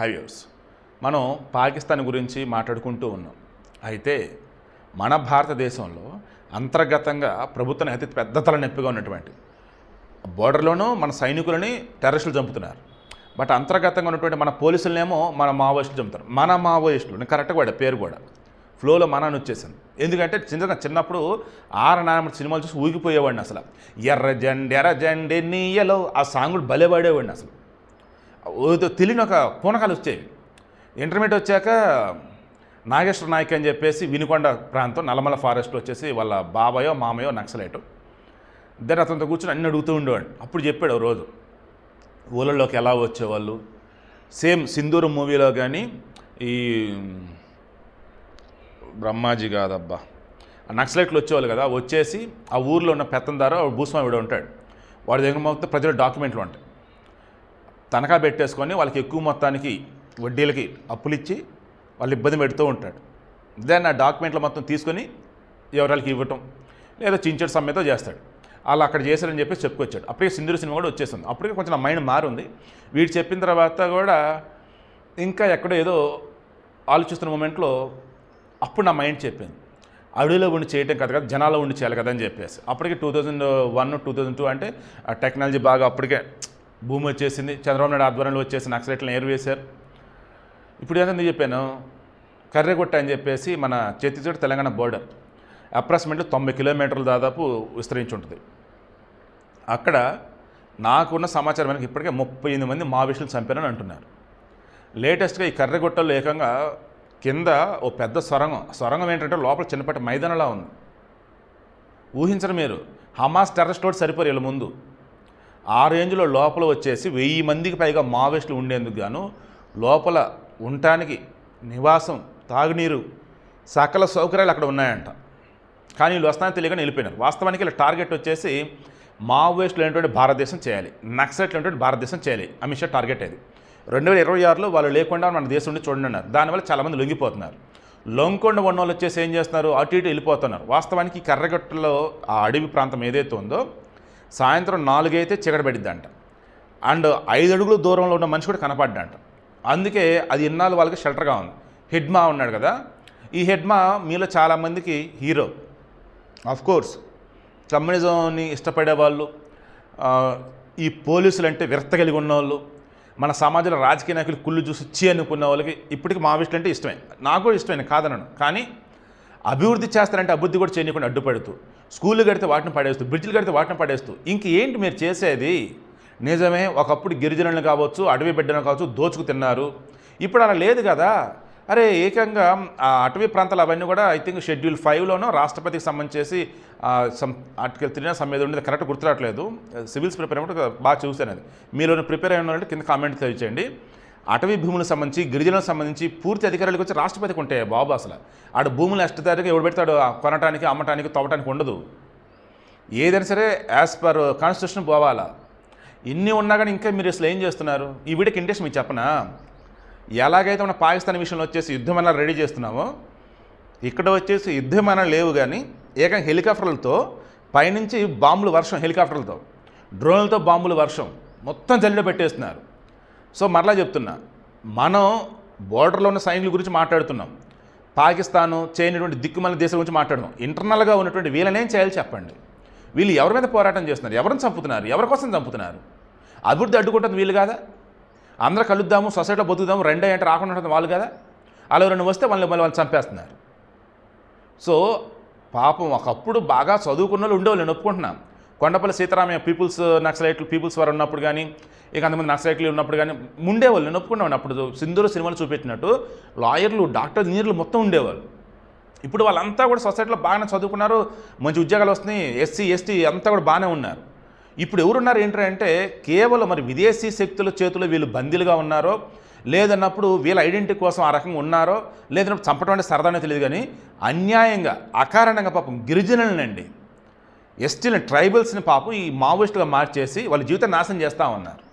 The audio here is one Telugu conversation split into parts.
హైవ్యూస్ మనం పాకిస్తాన్ గురించి మాట్లాడుకుంటూ ఉన్నాం. అయితే మన భారతదేశంలో అంతర్గతంగా ప్రభుత్వం అతి పెద్ద తలనొప్పిగా ఉన్నటువంటి బోర్డర్లోనూ మన సైనికులని టెర్రరిస్టులు చంపుతున్నారు. బట్ అంతర్గతంగా ఉన్నటువంటి మన పోలీసులనేమో మన మావోయిస్టులు చంపుతారు. మన మావోయిస్టులు నేను కరెక్ట్గా కూడా పేరు కూడా. ఫ్లోలో మన వచ్చేసింది. ఎందుకంటే చిన్న చిన్నప్పుడు ఆర్ నాన్న సినిమాలు చూసి ఊగిపోయేవాడిని అసలు. ఎర్ర జెండ ఎర్ర జెండే నీయలో ఆ సాంగులు భలే పాడేవాడిని అసలు. ఏదో తెలియని ఒక పూనకాలు వచ్చేవి ఇంటర్మీడియట్ వచ్చాక నాగేశ్వర నాయక్ అని చెప్పేసి వినుకొండ ప్రాంతం నల్లమల ఫారెస్ట్ వచ్చేసి వాళ్ళ బాబాయో మామయో నక్సలైటు. ఇద్దరు అతనితో కూర్చొని అన్ని అడుగుతూ ఉండేవాడు అప్పుడు చెప్పాడు రోజు ఊళ్ళలోకి ఎలా వచ్చేవాళ్ళు? సేమ్ సింధూరు మూవీలో కానీ ఈ బ్రహ్మాజీ కాదబ్బా ఆ నక్సలైట్లు వచ్చేవాళ్ళు కదా వచ్చేసి ఆ ఊర్లో ఉన్న పెత్తందారో భూస్వామి వీడు ఉంటాడు. వాడి దగ్గర మొత్తం ప్రజల డాక్యుమెంట్లు ఉంటాయి. తనఖా పెట్టేసుకొని వాళ్ళకి ఎక్కువ మొత్తానికి వడ్డీలకి అప్పులు ఇచ్చి వాళ్ళు ఇబ్బంది పెడుతూ ఉంటాడు. దాన్ని ఆ డాక్యుమెంట్లు మొత్తం తీసుకొని ఎవరికి ఇవ్వటం లేదా చించడు సమ్మెతో చేస్తాడు. వాళ్ళు అక్కడ చేశారని చెప్పేసి చెప్పుకొచ్చాడు. అప్పటికే సింధూరు సినిమా కూడా వచ్చేసింది. అప్పటికే కొంచెం నా మైండ్ మారుంది. వీడు చెప్పిన తర్వాత కూడా ఇంకా ఎక్కడో ఏదో ఆలోచిస్తున్న మూమెంట్లో అప్పుడు నా మైండ్ చెప్పింది. అడవిలో ఉండి చేయటం కదా కదా జనాల్లో ఉండి చేయాలి కదా అని చెప్పేసి. అప్పటికి two thousand one two thousand two అంటే ఆ టెక్నాలజీ బాగా అప్పటికే భూమి వచ్చేసింది. చంద్రబాబు నాయుడు ఆధ్వర్యంలో వచ్చేసి నక్సలైట్లను ఏరువేశారు. ఇప్పుడు ఏదైనా చెప్పాను కర్రెగొట్ట అని చెప్పేసి మన ఛత్తీస్గఢ్ తెలంగాణ బోర్డర్ అప్రాక్సిమేట్లీ తొంభై కిలోమీటర్లు దాదాపు విస్తరించి ఉంటుంది అక్కడ నాకున్న సమాచారం వెనక ఇప్పటికే ముప్పై ఎనిమిది మంది మావిష్యులు చంపారని అంటున్నారు. లేటెస్ట్గా ఈ కర్రెగొట్టలో ఏకంగా కింద ఓ పెద్ద సొరంగం. సొరంగం ఏంటంటే లోపల చిన్నపాటి మైదానంలా ఉంది. ఊహించరు మీరు. హమాస్ టెర్రరిస్ట్ సరిపోరు వీళ్ళ ముందు. ఆ రేంజ్లో లోపల వచ్చేసి వెయ్యి మందికి పైగా మావోయిస్టులు ఉండేందుకు గాను లోపల ఉండటానికి నివాసం తాగునీరు సకల సౌకర్యాలు అక్కడ ఉన్నాయంట. కానీ వీళ్ళు వస్తానని తెలియక వెళ్ళిపోయినారు. వాస్తవానికి వీళ్ళ టార్గెట్ వచ్చేసి మావోయిస్టులు అనేటువంటి భారతదేశం చేయాలి. నక్సలైట్లు అనేటువంటి భారతదేశం చేయాలి. అమిత్ షా టార్గెట్ అది. రెండు వేల ఇరవై ఆరులో వాళ్ళు లేకుండా మన దేశం నుండి చూడండి అన్నారు. దానివల్ల చాలామంది లొంగిపోతున్నారు. లొంగకుండా ఉన్న వాళ్ళు వచ్చేసి ఏం చేస్తున్నారు? అటు ఇటు వెళ్ళిపోతున్నారు. వాస్తవానికి ఈ కర్రగట్టులో ఆ అడవి ప్రాంతం ఏదైతే ఉందో సాయంత్రం నాలుగైతే చిగడబడిద్దంట అండ్ ఐదు అడుగుల దూరంలో ఉన్న మనిషి కూడా కనపడ్డంట. అందుకే అది ఇన్నాళ్ళు వాళ్ళకి షెల్టర్గా ఉంది. హెడ్మా ఉన్నాడు కదా. ఈ హెడ్మా మీలో చాలామందికి హీరో. ఆఫ్ కోర్స్ కమ్యూనిజంని ఇష్టపడే వాళ్ళు ఈ పోలీసులు అంటే విరక్త కలిగి ఉన్నవాళ్ళు మన సమాజంలో రాజకీయ నాయకులు కుళ్ళు చూసి చీ అనుకున్న వాళ్ళకి ఇప్పటికి మావిస్టులు అంటే ఇష్టమే. నాకు కూడా ఇష్టమే కాదనను. కానీ అభివృద్ధి చేస్తారంటే అభివృద్ధి కూడా చేయకుండా అడ్డుపడుతూ స్కూళ్ళు కడితే వాటిని పడేస్తూ బ్రిడ్జిలు కడితే వాటిని పడేస్తూ. ఇంక ఏంటి మీరు చేసేది? నిజమే ఒకప్పుడు గిరిజనులను కావచ్చు అడవి బిడ్డలను కావచ్చు దోచుకు తిన్నారు. ఇప్పుడు అలా లేదు కదా. అరే ఏకంగా ఆ అటవీ ప్రాంతాలు అవన్నీ కూడా ఐ థింక్ షెడ్యూల్ ఫైవ్లోనో రాష్ట్రపతికి సంబంధించేసి సమ్ ఆర్టికల్ త్రీ సమ్ ఏదో ఉండేది కరెక్ట్ గుర్తురావట్లేదు. సివిల్స్ ప్రిపేర్ అయినప్పుడు బాగా చూసాను అది. మీలో ప్రిపేర్ అయిన వాళ్ళంటే కింద కామెంట్ తెలియచేయండి అటవీ భూములకు సంబంధించి గిరిజనులకు సంబంధించి పూర్తి అధికారులకు వచ్చి రాష్ట్రపతికి ఉంటాయి బాబు అసలు. ఆడు భూములు అష్టతారీఖు ఎవడు పెడతాడు? కొనటానికి అమ్మటానికి తవ్వటానికి ఉండదు. ఏదైనా సరే యాజ్ పర్ కాన్స్టిట్యూషన్ పోవాలా. ఇన్ని ఉన్నా కానీ ఇంకా మీరు అసలు ఏం చేస్తున్నారు? ఈ వీడియోకి ఇంట్రెస్ట్ మీకు చెప్పనా? ఎలాగైతే మన పాకిస్తాన్ విషయంలో వచ్చేసి యుద్ధ విమానాలు రెడీ చేస్తున్నామో ఇక్కడ వచ్చేసి యుద్ధ విమానాలు లేవు కానీ ఏకంగా హెలికాప్టర్లతో పైనుంచి బాంబులు వర్షం హెలికాప్టర్లతో డ్రోన్లతో బాంబులు వర్షం మొత్తం జల్లిలో పెట్టేస్తున్నారు. సో మరలా చెప్తున్నా మనం బోర్డర్లో ఉన్న సైనికుల గురించి మాట్లాడుతున్నాం. పాకిస్తాను చేయనటువంటి దిక్కుమల దేశాల గురించి మాట్లాడుతున్నాం. ఇంటర్నల్గా ఉన్నటువంటి వీళ్ళనేం చేయాలి చెప్పండి? వీళ్ళు ఎవరి మీద పోరాటం చేస్తున్నారు? ఎవరిని చంపుతున్నారు? ఎవరి కోసం చంపుతున్నారు? అభివృద్ధి అడ్డుకుంటుంది వీళ్ళు కాదా? అందరూ కలుద్దాము సొసైటీలో బతుకుదాము రెండే అంటే రాకుండా ఉంటుంది వాళ్ళు కదా? అలా రెండు వస్తే వాళ్ళని మళ్ళీ వాళ్ళు చంపేస్తున్నారు. సో పాపం ఒకప్పుడు బాగా చదువుకున్న వాళ్ళు ఉండేవాళ్ళు నేను ఒప్పుకుంటున్నాను. కొండపల్లి సీతారామయ్య పీపుల్స్ నక్సలైట్లు పీపుల్స్ వారు ఉన్నప్పుడు కానీ ఇక అంతమంది నక్సలైట్లు ఉన్నప్పుడు కానీ ఉండేవాళ్ళు నేను ఒప్పుకున్నాను అప్పుడు. సింధూరు సినిమాలు చూపెట్టినట్టు లాయర్లు డాక్టర్ ఇంజనీర్లు మొత్తం ఉండేవాళ్ళు. ఇప్పుడు వాళ్ళంతా కూడా సొసైటీలో బాగానే చదువుకున్నారు మంచి ఉద్యోగాలు వస్తున్నాయి ఎస్సీ ఎస్టీ అంతా కూడా బాగానే ఉన్నారు. ఇప్పుడు ఎవరున్నారు ఏంటంటే కేవలం మరి విదేశీ శక్తుల చేతిలో వీళ్ళు బందీలుగా ఉన్నారో లేదన్నప్పుడు వీళ్ళ ఐడెంటిటీ కోసం ఆ రకంగా ఉన్నారో లేదన్నప్పుడు చంపడం అంటే సరదానే తెలియదు కానీ అన్యాయంగా అకారణంగా పాపం గిరిజనులనండి. ఎస్టీలని ట్రైబల్స్ని పాపం ఈ మావోయిస్టుగా మార్చేసి వాళ్ళ జీవితం నాశనం చేస్తూ ఉన్నారు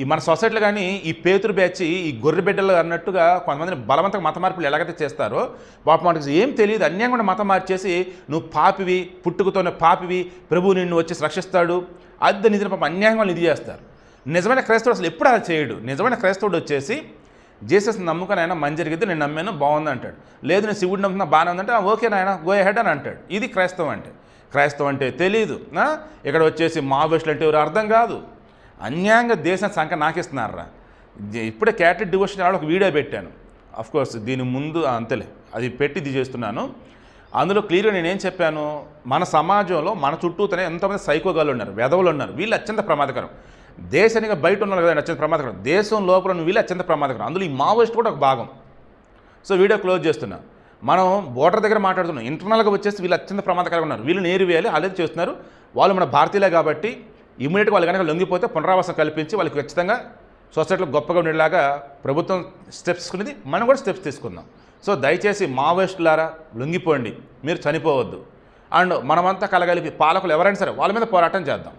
ఈ మన సొసైటీలో కానీ ఈ పేతురు బ్యాచ్ ఈ గొర్రె బిడ్డలు అన్నట్టుగా కొంతమందిని బలవంతంగా మత మార్పులు ఎలాగైతే చేస్తారో పాప మనకి ఏం తెలియదు. అన్యాయం కూడా మతం మార్చేసి నువ్వు పాపివి పుట్టుకతోనే పాపివి ప్రభువు నిన్ను వచ్చి రక్షిస్తాడు. అద్దె నిధిని పాపం అన్యాయం వాళ్ళు ఇది చేస్తారు. నిజమైన క్రైస్తవుడు అసలు ఎప్పుడు అలా చేయడు. నిజమైన క్రైస్తవుడు వచ్చేసి జీసస్ నమ్ముకొని ఆయన మంచి జరిగితే నేను నమ్మాను బాగుంది అంటాడు. లేదు నేను శివుడు నమ్ముతున్నా బాగానే ఉందంటే ఓకే నాయన గో హెడ్ అని అంటాడు. ఇది క్రైస్తవం అంటే. క్రైస్తవం అంటే తెలియదు ఇక్కడ వచ్చేసి మావోయిస్టులు అంటే ఎవరు అర్థం కాదు. అన్యాయంగా దేశం సంఖ నాకిస్తున్నారా? ఇప్పుడే క్యాటరీ డివోషన్ ఒక వీడియో పెట్టాను. అఫ్ కోర్స్ దీని ముందు అంతలే అది పెట్టి ఇది చేస్తున్నాను. అందులో క్లియర్గా నేనేం చెప్పాను? మన సమాజంలో మన చుట్టూతోనే ఎంతోమంది సైకోగాలు ఉన్నారు వెధవులు ఉన్నారు వీళ్ళు అత్యంత ప్రమాదకరం. దేశానికి బయట ఉన్నారు కదా అత్యంత ప్రమాదకరం. దేశం లోపల వీళ్ళు అత్యంత ప్రమాదకరం. అందులో ఈ మావోయిస్ట్ కూడా ఒక భాగం. సో వీడియో క్లోజ్ చేస్తున్నాను మనం బోర్డర్ దగ్గర మాట్లాడుతున్నాం. ఇంటర్నల్గా వచ్చేసి వీళ్ళు అత్యంత ప్రమాదకరంగా ఉన్నారు. వీళ్ళు నేరు వేయాలి అలాగే చేస్తున్నారు. వాళ్ళు మన భారతీయులే కాబట్టి ఇమీడియట్గా వాళ్ళు కనుక లొంగిపోతే పునరావాసం కల్పించి వాళ్ళకి ఖచ్చితంగా సొసైటీలో గొప్పగా ఉండేలాగా ప్రభుత్వం స్టెప్స్ తీసుకునేది మనం కూడా స్టెప్స్ తీసుకుందాం. సో దయచేసి మావోయిస్టులారా లొంగిపోండి. మీరు చనిపోవద్దు. అండ్ మనమంతా కలగలిపి పాలకులు ఎవరైనా సరే వాళ్ళ మీద పోరాటం చేద్దాం.